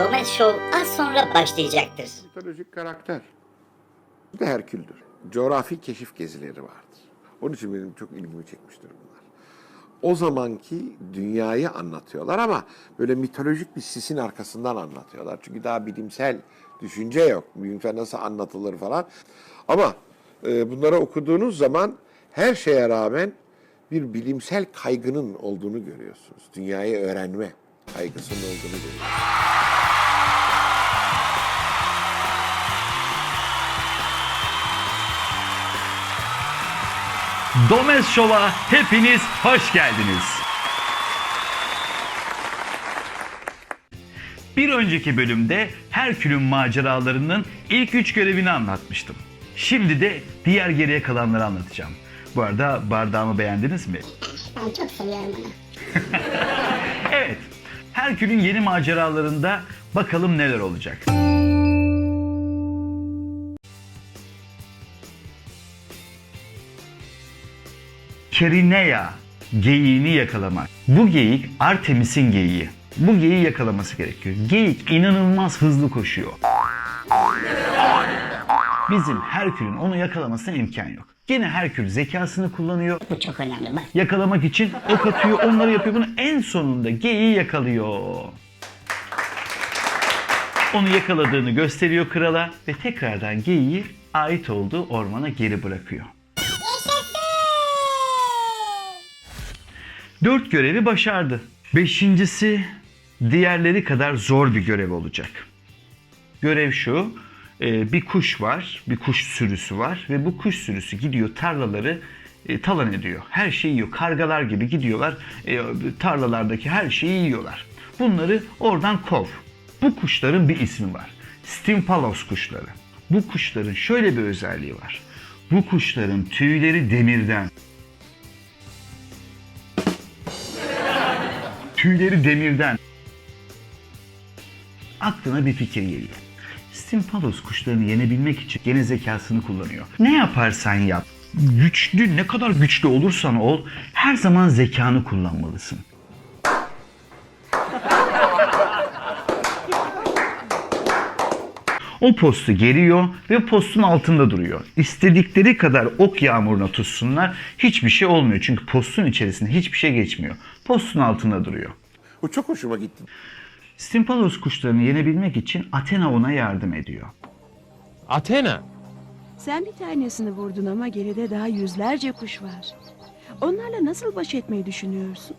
Domet Show az sonra başlayacaktır. mitolojik karakter. Bir de Herkül'dür. Coğrafi keşif gezileri vardır. Onun için benim çok ilgimi çekmiştir bunlar. O zamanki dünyayı anlatıyorlar ama böyle mitolojik bir sisin arkasından anlatıyorlar. Çünkü daha bilimsel düşünce yok. Bilimsel nasıl anlatılır falan. Ama e, bunları okuduğunuz zaman her şeye rağmen bir bilimsel kaygının olduğunu görüyorsunuz. Dünyayı öğrenme kaygısının olduğunu görüyorsunuz. Domes Show'a hepiniz hoş geldiniz. Bir önceki bölümde Herkül'ün maceralarının ilk üç görevini anlatmıştım. Şimdi de diğer geriye kalanları anlatacağım. Bu arada bardağımı beğendiniz mi? Ben çok seviyorum onu. Evet. Herkül'ün yeni maceralarında bakalım neler olacak. Kerinea geyiğini yakalamak. Bu geyik Artemis'in geyiği. Bu geyiği yakalaması gerekiyor. Geyik inanılmaz hızlı koşuyor. Bizim Herkül'ün onu yakalamasına imkan yok. Gene Herkül zekasını kullanıyor Bu çok önemli bak. yakalamak için ok atıyor, onları yapıyor. Bunu en sonunda geyiği yakalıyor. Onu yakaladığını gösteriyor krala ve tekrardan geyiği ait olduğu ormana geri bırakıyor. Dört görevi başardı. Beşincisi diğerleri kadar zor bir görev olacak. Görev şu, e, bir kuş var, bir kuş sürüsü var ve bu kuş sürüsü gidiyor tarlaları e, talan ediyor. Her şeyi yiyor. Kargalar gibi gidiyorlar, e, tarlalardaki her şeyi yiyorlar. Bunları oradan kov. Bu kuşların bir ismi var. Stimpalos kuşları. Bu kuşların şöyle bir özelliği var. Bu kuşların tüyleri demirden. Tüyleri demirden aklına bir fikir geliyor. Stimpalos kuşlarını yenebilmek için gene zekasını kullanıyor. Ne yaparsan yap, güçlü ne kadar güçlü olursan ol, her zaman zekanı kullanmalısın. O postu geriyor ve postun altında duruyor. İstedikleri kadar ok yağmuruna tutsunlar hiçbir şey olmuyor. Çünkü postun içerisinde hiçbir şey geçmiyor. Postun altında duruyor. Bu çok hoşuma gitti. Stimpalos kuşlarını yenebilmek için Athena ona yardım ediyor. Athena. Sen bir tanesini vurdun ama geride daha yüzlerce kuş var. Onlarla nasıl baş etmeyi düşünüyorsun?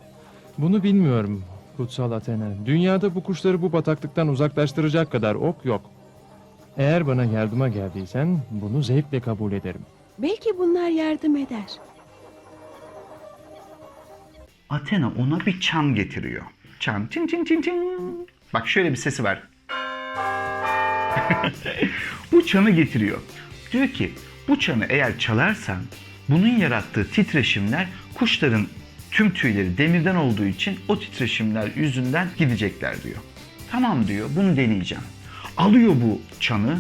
Bunu bilmiyorum kutsal Athena. Dünyada bu kuşları bu bataklıktan uzaklaştıracak kadar ok yok. Eğer bana yardıma geldiysen bunu zevkle kabul ederim. Belki bunlar yardım eder. Athena ona bir çan getiriyor. Çan çin çin çin çin. Bak şöyle bir sesi var. bu çanı getiriyor. Diyor ki bu çanı eğer çalarsan bunun yarattığı titreşimler kuşların tüm tüyleri demirden olduğu için o titreşimler yüzünden gidecekler diyor. Tamam diyor bunu deneyeceğim. Alıyor bu çanı.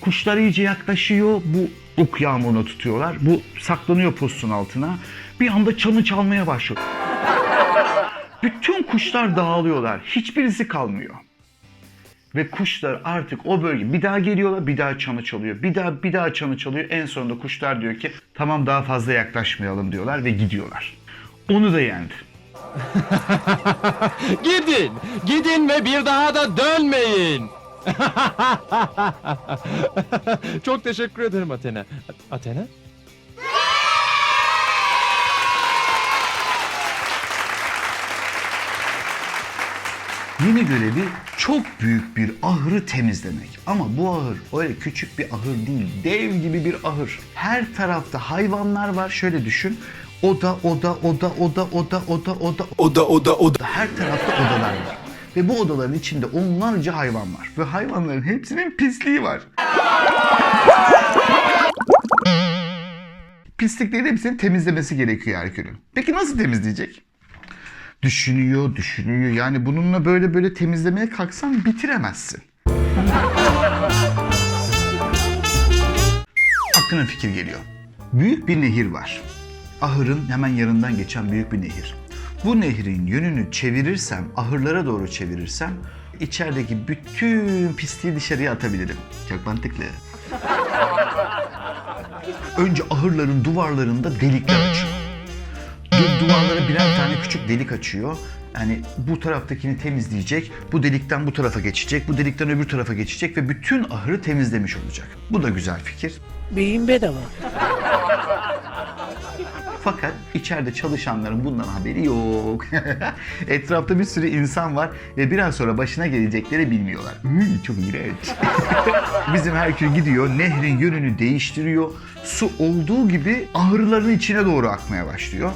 Kuşlar iyice yaklaşıyor. Bu ok yağmuruna tutuyorlar. Bu saklanıyor postun altına. Bir anda çanı çalmaya başlıyor. Bütün kuşlar dağılıyorlar. Hiçbirisi kalmıyor. Ve kuşlar artık o bölge bir daha geliyorlar, bir daha çanı çalıyor. Bir daha bir daha çanı çalıyor. En sonunda kuşlar diyor ki tamam daha fazla yaklaşmayalım diyorlar ve gidiyorlar. Onu da yendi. Gidin! Gidin ve bir daha da dönmeyin! Çok teşekkür ederim Athena. Athena? Yeni görevi çok büyük bir ahırı temizlemek. Ama bu ahır öyle küçük bir ahır değil, dev gibi bir ahır. Her tarafta hayvanlar var. Şöyle düşün. Oda, oda, oda, oda, oda, oda, oda, Oda oda oda. her tarafta odalar var. Ve bu odaların içinde onlarca hayvan var. Ve hayvanların hepsinin pisliği var. Pislikleri hepsini temizlemesi gerekiyor Herkül'ün. Peki nasıl temizleyecek? Düşünüyor, düşünüyor. Yani bununla böyle böyle temizlemeye kalksan bitiremezsin. Aklına fikir geliyor. Büyük bir nehir var. Ahırın hemen yanından geçen büyük bir nehir. Bu nehrin yönünü çevirirsem, ahırlara doğru çevirirsem içerideki bütün pisliği dışarıya atabilirim. Çok mantıklı. Önce ahırların duvarlarında delikler açıyor. Du- duvarlara birer tane küçük delik açıyor. Yani bu taraftakini temizleyecek, bu delikten bu tarafa geçecek, bu delikten öbür tarafa geçecek ve bütün ahırı temizlemiş olacak. Bu da güzel fikir. Beyin bedava. Fakat içeride çalışanların bundan haberi yok. Etrafta bir sürü insan var ve biraz sonra başına gelecekleri bilmiyorlar. Üy, çok iğrenç. Bizim Herkül gidiyor, nehrin yönünü değiştiriyor. Su olduğu gibi ahırların içine doğru akmaya başlıyor.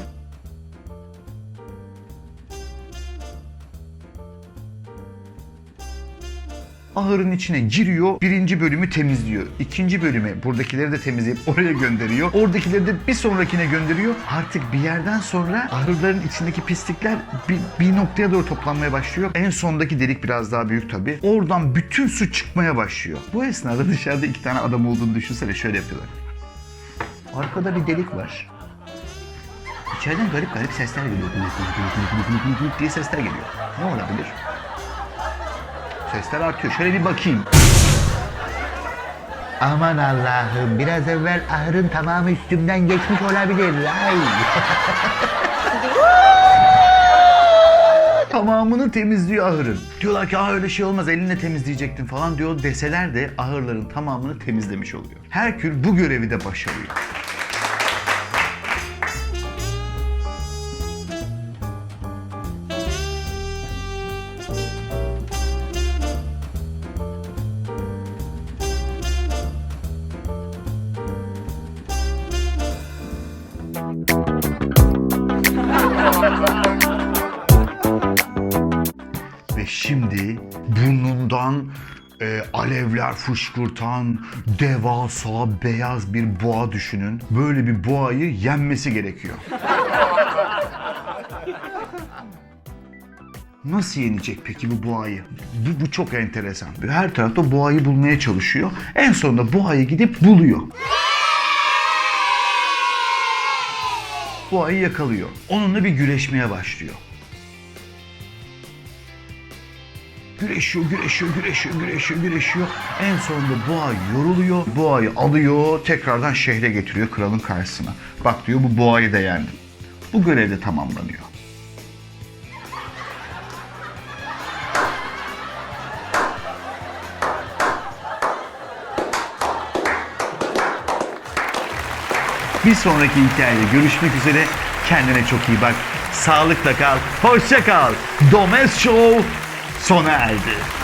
Ahırın içine giriyor. Birinci bölümü temizliyor. İkinci bölüme buradakileri de temizleyip oraya gönderiyor. Oradakileri de bir sonrakine gönderiyor. Artık bir yerden sonra ahırların içindeki pislikler bir, bir noktaya doğru toplanmaya başlıyor. En sondaki delik biraz daha büyük tabii. Oradan bütün su çıkmaya başlıyor. Bu esnada dışarıda iki tane adam olduğunu düşünsene şöyle yapıyorlar. Arkada bir delik var. İçeriden garip garip sesler geliyor. diye sesler geliyor. Ne olabilir? Sesler artıyor. Şöyle bir bakayım. Aman Allah'ım biraz evvel ahırın tamamı üstümden geçmiş olabilir. Ay. Tamamını temizliyor ahırın. Diyorlar ki ah öyle şey olmaz elinle temizleyecektin falan diyor deseler de ahırların tamamını temizlemiş oluyor. Herkül bu görevi de başarıyor. Alevler fışkırtan devasa beyaz bir boğa düşünün. Böyle bir boğayı yenmesi gerekiyor. Nasıl yenecek peki bu boğayı? Bu, bu çok enteresan. Her tarafta boğayı bulmaya çalışıyor. En sonunda boğayı gidip buluyor. Boğayı yakalıyor. Onunla bir güreşmeye başlıyor. Güreşiyor, güreşiyor, güreşiyor, güreşiyor, güreşiyor. En sonunda boğa yoruluyor. Boğayı alıyor, tekrardan şehre getiriyor kralın karşısına. Bak diyor bu boğayı da yendim. Bu görev de tamamlanıyor. Bir sonraki hikayede görüşmek üzere. Kendine çok iyi bak. Sağlıkla kal. Hoşça kal. Domes Show sona erdi.